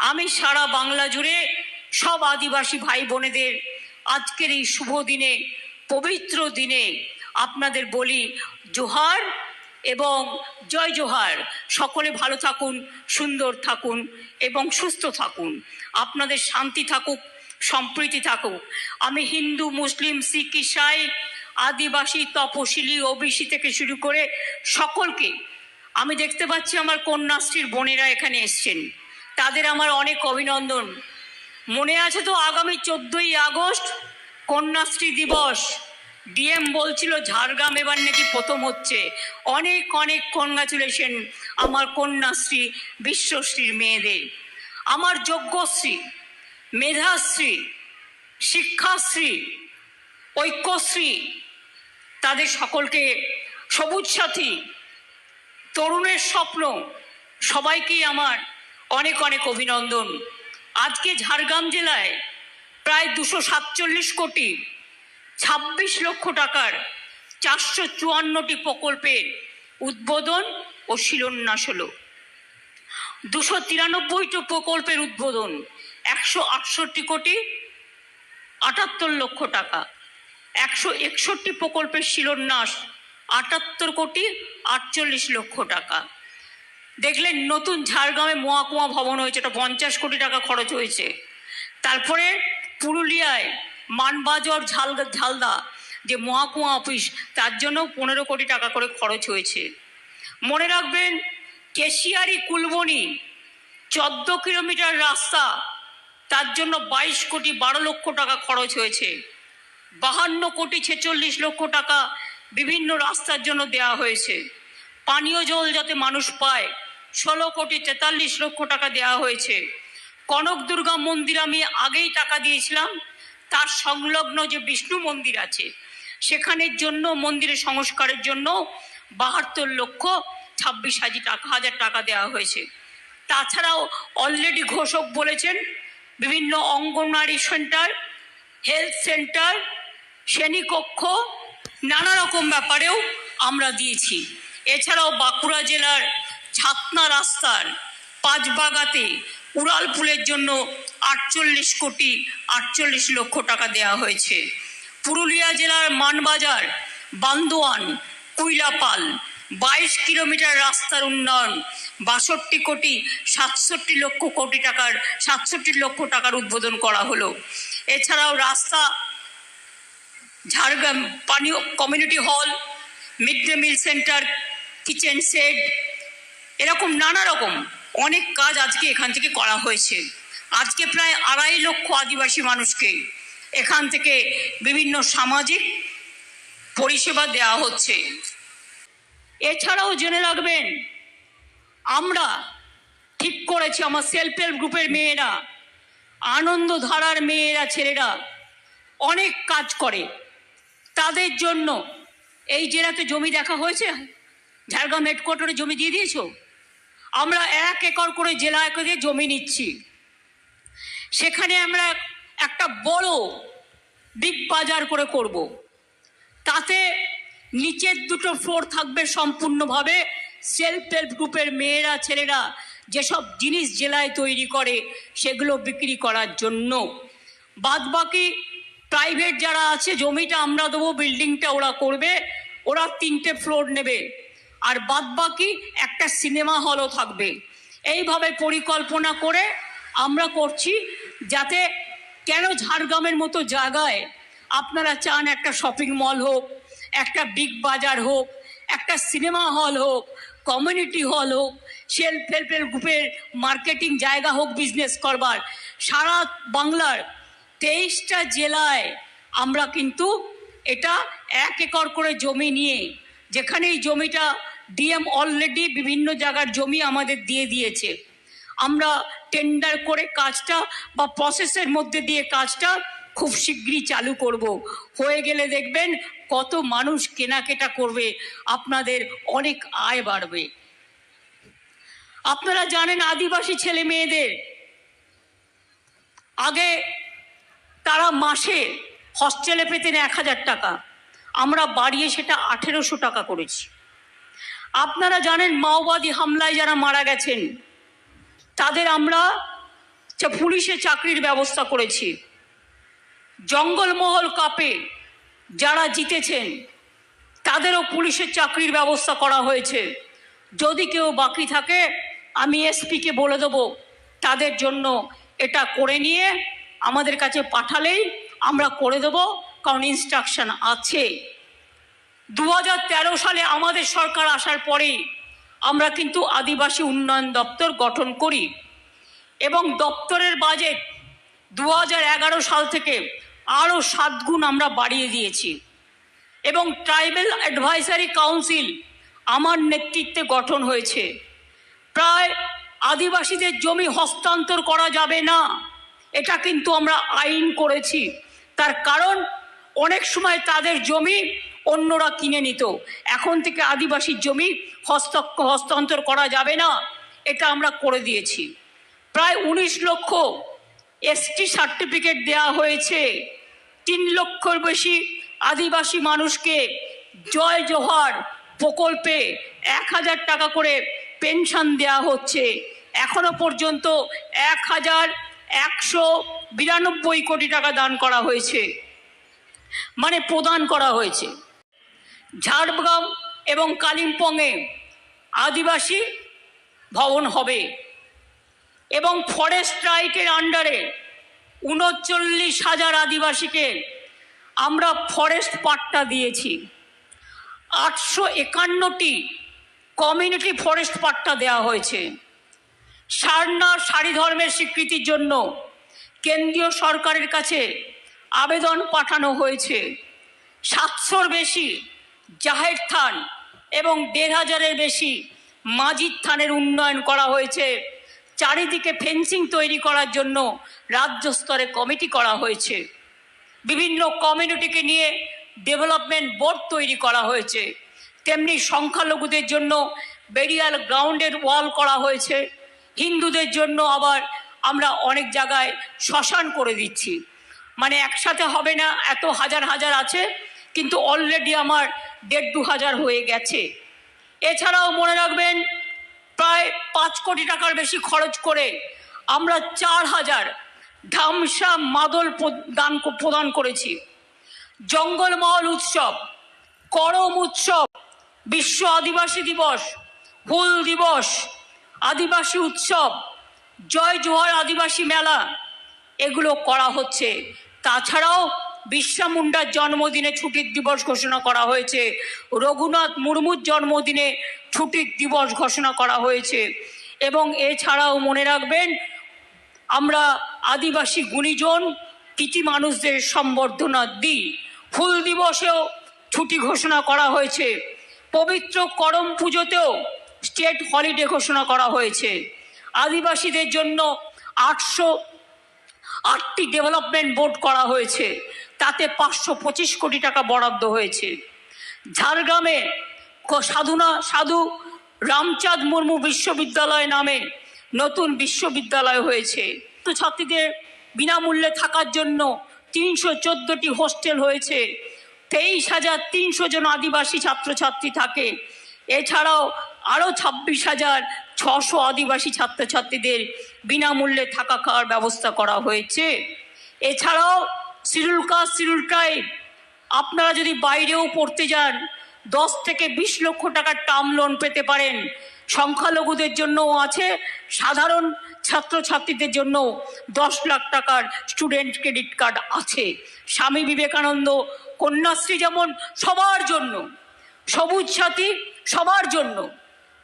আমি সারা বাংলা জুড়ে সব আদিবাসী ভাই বোনেদের আজকের এই শুভ দিনে, পবিত্র দিনে আপনাদের বলি জোহার এবং জয় জোহার। সকলে ভালো থাকুন, সুন্দর থাকুন এবং সুস্থ থাকুন। আপনাদের শান্তি থাকুক, সম্প্রীতি থাকুক। আমি হিন্দু, মুসলিম, শিখ, ইসাই, আদিবাসী, তপশিলি, ওবিসি থেকে শুরু করে সকলকে আমি দেখতে পাচ্ছি আমার কন্যাশ্রীর বোনেরা এখানে এসছেন। তাদের আমার অনেক অভিনন্দন। মনে আছে তো আগামী চোদ্দই আগস্ট কন্যাশ্রী দিবস। ডিএম বলছিল, ঝাড়গ্রাম এবার নাকি প্রথম হচ্ছে। অনেক অনেক কনগ্রাচুলেশন আমার কন্যাশ্রী, বিশ্বশ্রীর মেয়েদের। আমার যজ্ঞশ্রী, মেধাশ্রী, শিক্ষাশ্রী, ঐক্যশ্রী, তাদের সকলকে সবুজ সাথী, তরুণের স্বপ্ন, সবাইকেই আমার অনেক অনেক অভিনন্দন। আজকে ঝাড়গ্রাম জেলায় প্রায় দুশো সাতচল্লিশ কোটি ছাব্বিশ লক্ষ টাকার চারশো চুয়ান্নটি প্রকল্পের উদ্বোধন ও শিলান্যাস হলো। দুশো তিরানব্বইটি প্রকল্পের উদ্বোধন একশো আটষট্টি কোটি আটাত্তর লক্ষ টাকা। একশো একষট্টি প্রকল্পের শিলান্যাস আটাত্তর কোটি আটচল্লিশ লক্ষ টাকা। দেখলেন নতুন ঝাড়গ্রামে মহাকুমা ভবন হয়েছে, এটা পঞ্চাশ কোটি টাকা খরচ হয়েছে। তারপরে পুরুলিয়ায় মানবাজার ঝাল, ঝালদা, যে মহাকুমা অফিস, তার জন্য পনেরো কোটি টাকা করে খরচ হয়েছে। মনে রাখবেন, কেশিয়ারি কুলবনি, চোদ্দ কিলোমিটার রাস্তা, তার জন্য বাইশ কোটি বারো লক্ষ টাকা খরচ হয়েছে। বাহান্ন কোটি ছেচল্লিশ লক্ষ টাকা বিভিন্ন রাস্তার জন্য দেওয়া হয়েছে। পানীয় জল যাতে মানুষ পায় ষোলো কোটি তেতাল্লিশ লক্ষ টাকা দেওয়া হয়েছে। কনক দুর্গা মন্দির আমি আগেই টাকা দিয়েছিলাম। তার সংলগ্ন যে বিষ্ণু মন্দির আছে, সেখানের জন্য, মন্দিরের সংস্কারের জন্য বাহাত্তর লক্ষ ছাব্বিশ হাজার টাকা হাজার টাকা দেওয়া হয়েছে। তাছাড়াও অলরেডি ঘোষক বলেছেন, বিভিন্ন অঙ্গনওয়াড়ি সেন্টার, হেলথ সেন্টার, শ্রেণীকক্ষ, নানা রকম ব্যাপারেও আমরা দিয়েছি। এছাড়াও বাঁকুড়া জেলার ছাতনা রাস্তার পাঁচবাগাতে উড়ালপুলের জন্য আটচল্লিশ কোটি আটচল্লিশ লক্ষ টাকা দেওয়া হয়েছে। পুরুলিয়া জেলার মানবাজার, বান্দোয়ান, কুইলাপাল, বাইশ কিলোমিটার রাস্তার উন্নয়ন, বাষট্টি কোটি সাতষট্টি লক্ষ কোটি টাকার, সাতষট্টি লক্ষ টাকার উদ্বোধন করা হলো। এছাড়াও রাস্তা, ঝাড়গ্রাম পানীয় community hall, mid day meal centre, kitchen set এরকম নানা রকম অনেক কাজ আজকে এখান থেকে করা হয়েছে। আজকে প্রায় আড়াই লক্ষ আদিবাসী মানুষকে এখান থেকে বিভিন্ন সামাজিক পরিষেবা দেওয়া হচ্ছে। এছাড়াও জেনে রাখবেন, আমরা ঠিক করেছি আমার সেলফ হেল্প গ্রুপের মেয়েরা, আনন্দধারার মেয়েরা, ছেলেরা অনেক কাজ করে। তাদের জন্য এই জেলাতে জমি দেখা হয়েছে? ঝাড়গ্রাম হেডকোয়ার্টারে জমি দিয়ে দিয়েছ? আমরা এক একর করে জেলা করে জমি নিচ্ছি। সেখানে আমরা একটা বড় বিগ বাজার করে করব। তাতে নিচের দুটো ফ্লোর থাকবে সম্পূর্ণভাবে সেলফ হেল্প গ্রুপের মেয়েরা, ছেলেরা যেসব জিনিস জেলায় তৈরি করে সেগুলো বিক্রি করার জন্য। বাদবাকি প্রাইভেট যারা আছে, জমিটা আমরা দেবো বিল্ডিংটা ওরা করবে, ওরা তিনটে ফ্লোর নেবে। আর বাদবাকি একটা সিনেমা হলও থাকবে। এইভাবে পরিকল্পনা করে আমরা করছি যাতে কেন ঝাড়গ্রামের মতো জায়গায় আপনারা চান একটা শপিং মল হোক, একটা বিগ বাজার হোক, একটা সিনেমা হল হোক কমিউনিটি হল হোক সেলফ হেল্প গ্রুপের মার্কেটিং জায়গা হোক বিজনেস করবার। সারা বাংলার তেইশটা জেলায় আমরা কিন্তু এটা এক একর করে জমি নিয়ে যেখানে এই জমিটা ডিএম অলরেডি বিভিন্ন জায়গার জমি আমাদের দিয়ে দিয়েছে। আমরা টেন্ডার করে কাজটা বা প্রসেসের মধ্যে দিয়ে কাজটা খুব শীঘ্রই চালু করব। হয়ে গেলে দেখবেন কত মানুষ কেনাকেটা করবে, আপনাদের অনেক আয় বাড়বে। আপনারা জানেন আদিবাসী ছেলে মেয়েদের, আগে তারা মাসে হস্টেলে পেতেন এক হাজার টাকা। আমরা বাড়িয়ে সেটা আঠেরোশো টাকা করেছি। আপনারা জানেন মাওবাদী হামলায় যারা মারা গেছেন, তাদের আমরা পুলিশে চাকরির ব্যবস্থা করেছি। জঙ্গলমহল কাপে যারা জিতেছেন, তাদেরও পুলিশের চাকরির ব্যবস্থা করা হয়েছে। যদি কেউ বাকি থাকে, আমি এসপিকে বলে দেবো, তাদের জন্য এটা করে নিয়ে আমাদের কাছে পাঠালেই আমরা করে দেব, কারণ ইনস্ট্রাকশন আছে। দু হাজার তেরো সালে আমাদের সরকার আসার পরেই আমরা কিন্তু আদিবাসী উন্নয়ন দপ্তর গঠন করি এবং দপ্তরের বাজেট দু হাজার এগারো সাল থেকে আরও সাত গুণ আমরা বাড়িয়ে দিয়েছি। এবং ট্রাইবেল অ্যাডভাইসারি কাউন্সিল আমার নেতৃত্বে গঠন হয়েছে। প্রায় আদিবাসীদের জমি হস্তান্তর করা যাবে না, এটা কিন্তু আমরা আইন করেছি। তার কারণ অনেক সময় তাদের জমি অন্যরা কিনে নিত। এখন থেকে আদিবাসীর জমি হস্ত, হস্তান্তর করা যাবে না। এটা আমরা করে দিয়েছি। প্রায় উনিশ লক্ষ এসটি সার্টিফিকেট দেওয়া হয়েছে। তিন লক্ষর বেশি আদিবাসী মানুষকে জয় জোহার প্রকল্পে এক হাজার টাকা করে পেনশন দেওয়া হচ্ছে। এখনও পর্যন্ত এক হাজার একশো বিরানব্বই কোটি টাকা দান করা হয়েছে। মানে প্রদান করা হয়েছে। ঝাড়গ্রাম এবং কালিম্পংয়ে আদিবাসী ভবন হবে এবং ফরেস্ট রাইটের আন্ডারে উনচল্লিশ হাজার আদিবাসীকে আমরা ফরেস্ট পাট্টা দিয়েছি। আটশো একান্নটি কমিউনিটি ফরেস্ট পাট্টা দেওয়া হয়েছে। সারনা সারি ধর্মের স্বীকৃতির জন্য কেন্দ্রীয় সরকারের কাছে আবেদন পাঠানো হয়েছে। সাতশোর বেশি জাহের থান এবং দেড় হাজারের বেশি মাজিদ থানের উন্নয়ন করা হয়েছে। চারিদিকে ফেন্সিং তৈরি করার জন্য রাজ্য স্তরে কমিটি করা হয়েছে। বিভিন্ন কমিউনিটিকে নিয়ে ডেভেলপমেন্ট বোর্ড তৈরি করা হয়েছে। তেমনি সংখ্যালঘুদের জন্য বেরিয়াল গ্রাউন্ডের ওয়াল করা হয়েছে। হিন্দুদের জন্য আবার আমরা অনেক জায়গায় শ্মশান করে দিচ্ছি। মানে একসাথে হবে না, এত হাজার হাজার আছে। কিন্তু অলরেডি আমার দেড় দু হাজার হয়ে গেছে। এছাড়াও মনে রাখবেন, প্রায় পাঁচ কোটি টাকার বেশি খরচ করে আমরা চার হাজার ধামসা মাদল দান প্রদান করেছি। জঙ্গলমহল উৎসব, করম উৎসব, বিশ্ব আদিবাসী দিবস, হুল দিবস, আদিবাসী উৎসব, জয় জোহার আদিবাসী মেলা, এগুলো করা হচ্ছে। তাছাড়াও বিরসা মুন্ডার জন্মদিনে ছুটির দিবস ঘোষণা করা হয়েছে। রঘুনাথ মুর্মুর জন্মদিনে ছুটির দিবস ঘোষণা করা হয়েছে। এবং এছাড়াও মনে রাখবেন, আমরা আদিবাসী গুণীজন, কৃতি মানুষদের সম্বর্ধনা দিই। ফুল দিবসেও ছুটি ঘোষণা করা হয়েছে। পবিত্র করম পুজোতেও স্টেট হলিডে ঘোষণা করা হয়েছে। আদিবাসীদের জন্য আটশো আটটি ডেভেলপমেন্ট বোর্ড করা হয়েছে। তাতে পাঁচশো পঁচিশ কোটি টাকা বরাদ্দ হয়েছে। ঝাড়গ্রামে সাধুনা সাধু রামচাঁদ মুর্মু বিশ্ববিদ্যালয় নামে নতুন বিশ্ববিদ্যালয় হয়েছে। ছাত্রীদের বিনামূল্যে থাকার জন্য তিনশো চোদ্দোটি হোস্টেল হয়েছে। তেইশ হাজার তিনশো জন আদিবাসী ছাত্রছাত্রী থাকে। এছাড়াও আরও ছাব্বিশ হাজার ছশো আদিবাসী ছাত্রছাত্রীদের বিনামূল্যে থাকা খাওয়ার ব্যবস্থা করা হয়েছে। এছাড়াও শিডিউল কাস্ট শিডিউল ট্রাইব আপনারা যদি বাইরেও পড়তে যান, দশ থেকে বিশ লক্ষ টাকার টার্ম লোন পেতে পারেন। সংখ্যালঘুদের জন্যও আছে, সাধারণ ছাত্রছাত্রীদের জন্য দশ লাখ টাকার স্টুডেন্ট ক্রেডিট কার্ড আছে। স্বামী বিবেকানন্দ, কন্যাশ্রী যেমন, সবার জন্য। সবুজ সাথী, সবার জন্য।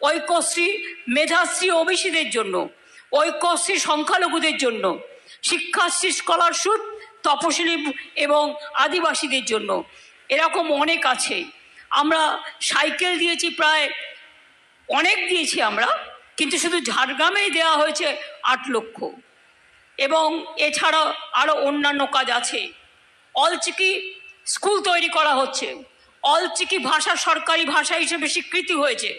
ঐক্যশ্রী, মেধাশ্রী, ওবিসিদের জন্য। ঐক্যশ্রী, সংখ্যালঘুদের জন্য। শিক্ষাশ্রী স্কলারশিপ তপশিলি এবং আদিবাসীদের জন্য। এরকম অনেক আছে। আমরা সাইকেল দিয়েছি প্রায় অনেক দিয়েছি আমরা, কিন্তু শুধু ঝাড়গ্রামেই দেওয়া হয়েছে আট লক্ষ। এবং এছাড়া আরও অন্যান্য কাজ আছে। অলচিকি স্কুল তৈরি করা হচ্ছে। অলচিকি ভাষা সরকারি ভাষা হিসেবে স্বীকৃতি হয়েছে।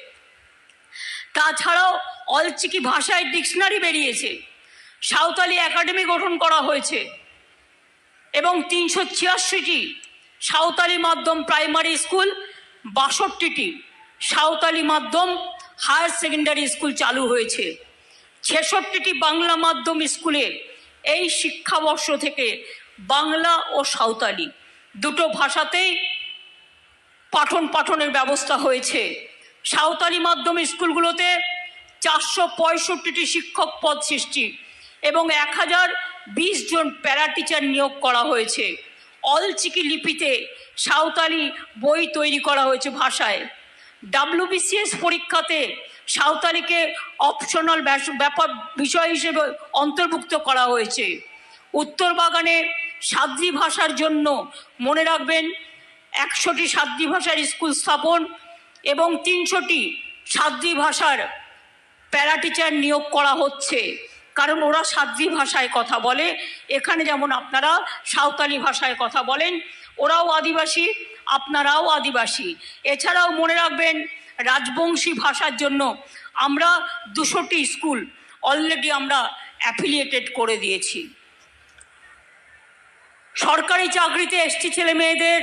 তাছাড়াও অলচিকি ভাষায় ডিকশনারি বেরিয়েছে। সাঁওতালি একাডেমি গঠন করা হয়েছে। এবং তিনশো ছিয়াশিটি সাঁওতালি মাধ্যম প্রাইমারি স্কুল, বাষট্টিটি সাঁওতালি মাধ্যম হায়ার সেকেন্ডারি স্কুল চালু হয়েছে। ছেষট্টিটি বাংলা মাধ্যম স্কুলে এই শিক্ষাবর্ষ থেকে বাংলা ও সাঁওতালি দুটো ভাষাতেই পাঠন পাঠনের ব্যবস্থা হয়েছে। সাঁওতালি মাধ্যম স্কুলগুলোতে চারশো পঁয়ষট্টিটি শিক্ষক পদ সৃষ্টি এবং এক হাজার বিশ জন প্যারা টিচার নিয়োগ করা হয়েছে। অলচিকি লিপিতে সাঁওতালি বই তৈরি করা হয়েছে ভাষায়। ডাব্লিউবিসিএস পরীক্ষাতে সাঁওতালিকে অপশনাল ব্যাপার বিষয় হিসেবে অন্তর্ভুক্ত করা হয়েছে। উত্তর বাগানে সাদ্রি ভাষার জন্য মনে রাখবেন, একশোটি সাদ্রি ভাষার স্কুল স্থাপন এবং তিনশোটি সাদ্রি ভাষার প্যারা টিচার নিয়োগ করা হচ্ছে। কারণ ওরা সাদ্রি ভাষায় কথা বলে। এখানে যেমন আপনারা সাঁওতালি ভাষায় কথা বলেন, ওরাও আদিবাসী, আপনারাও আদিবাসী। এছাড়াও মনে রাখবেন, রাজবংশী ভাষার জন্য আমরা দুশোটি স্কুল অলরেডি আমরা অ্যাফিলিয়েটেড করে দিয়েছি। সরকারি চাকরিতে এসটি ছেলে মেয়েদের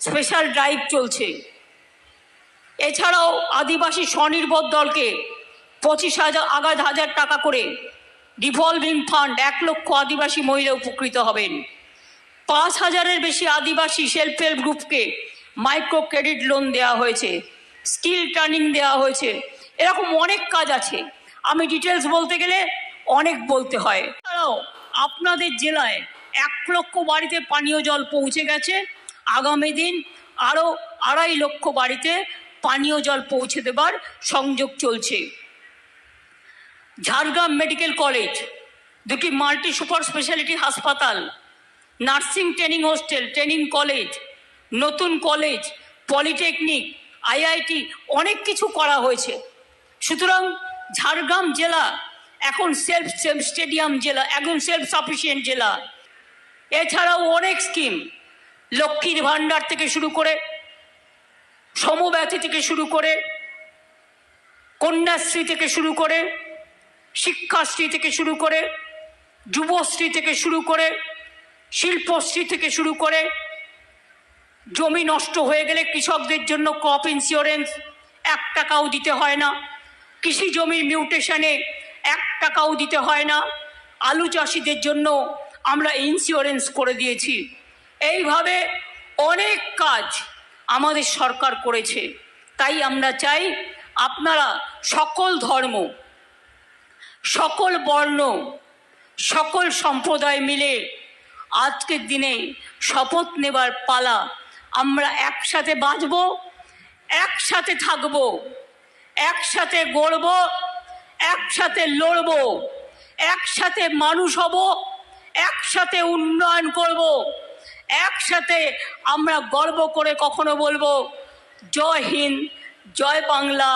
স্পেশাল ড্রাইভ চলছে। এছাড়াও আদিবাসী স্বনির্ভর দলকে পঁচিশ হাজার আগাজ হাজার টাকা করে রিভলভিং ফান্ড এক লক্ষ আদিবাসী মহিলা উপকৃত হবেন। পাঁচ হাজারের বেশি আদিবাসী সেলফ হেল্প গ্রুপকে মাইক্রো ক্রেডিট লোন দেওয়া হয়েছে স্কিল ট্রেনিং দেওয়া হয়েছে। এরকম অনেক কাজ আছে। আমি ডিটেলস বলতে গেলে অনেক বলতে হয়। এছাড়াও আপনাদের জেলায় এক লক্ষ বাড়িতে পানীয় জল পৌঁছে গেছে। আগামী দিন আরও আড়াই লক্ষ বাড়িতে পানীয় জল পৌঁছে দেবার সংযোগ চলছে। ঝাড়গ্রাম মেডিকেল কলেজ, দুটি মাল্টি সুপার স্পেশালিটি হাসপাতাল, nursing training hostel, training college, নতুন কলেজ, পলিটেকনিক, আইআইটি অনেক কিছু করা হয়েছে। সুতরাং ঝাড়গ্রাম জেলা এখন সেলফ সেলফ স্টেডিয়াম জেলা, এখন সেলফ সাফিসিয়েন্ট জেলা। এছাড়াও অনেক স্কিম, লক্ষ্মীর ভাণ্ডার থেকে শুরু করে সমব্যথী থেকে শুরু করে, কন্যাশ্রী থেকে শুরু করে শিক্ষাশ্রী থেকে শুরু করে, যুবশ্রী থেকে শুরু করে, শিল্পশ্রী থেকে শুরু করে, জমি নষ্ট হয়ে গেলে কৃষকদের জন্য ক্রপ ইন্স্যুরেন্স এক টাকাও দিতে হয় না। কৃষি জমির মিউটেশনে এক টাকাও দিতে হয় না। আলু চাষিদের জন্য আমরা ইন্স্যুরেন্স করে দিয়েছি। এইভাবে অনেক কাজ আমাদের সরকার করেছে। তাই আমরা চাই আপনারা সকল ধর্ম সকল বর্ণ, সকল সম্প্রদায় মিলে আজকের দিনে শপথ নেবার পালা আমরা একসাথে বাঁচব, একসাথে থাকব, একসাথে গড়ব, একসাথে লড়ব, একসাথে মানুষ হব, একসাথে উন্নয়ন করব, একসাথে আমরা গর্ব করে কখনো বলব, জয় হিন্দ, জয় বাংলা।